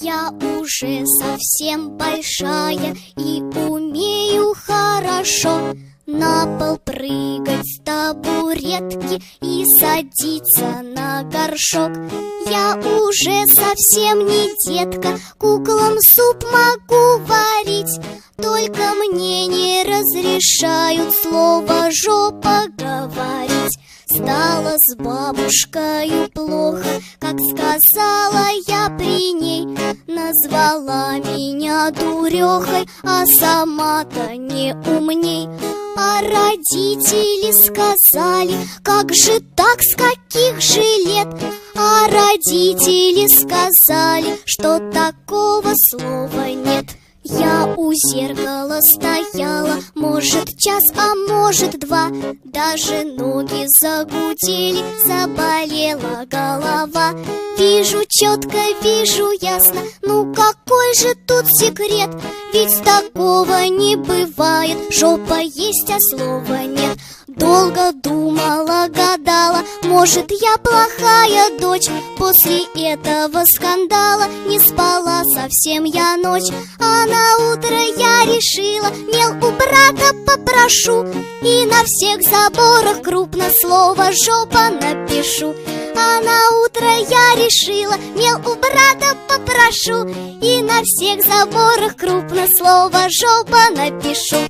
Я уже совсем большая и умею хорошо На пол прыгать с табуретки и садиться на горшок. Я уже совсем не детка, куклам суп могу варить Только мне не разрешают слово «жопа» говорить. Стало с бабушкой плохо, как сказала Назвала меня дурехой, а сама-то не умней. А родители сказали, как же так, с каких же лет? А родители сказали, что такого слова нет? Я у зеркала стояла, может час, а может два. Даже ноги загудели, заболела голова. Вижу четко, вижу ясно, ну какой же тут секрет? Ведь такого не бывает, жопа есть, а слова нет. Долго думала, гадала, может я плохая дочь? После этого скандала не спала совсем я ночь. А на утро я решила, мел у брата попрошу. И на всех заборах крупно слово жопа напишу А на утро я решила, мел у брата попрошу. И на всех заборах крупно слово жопа напишу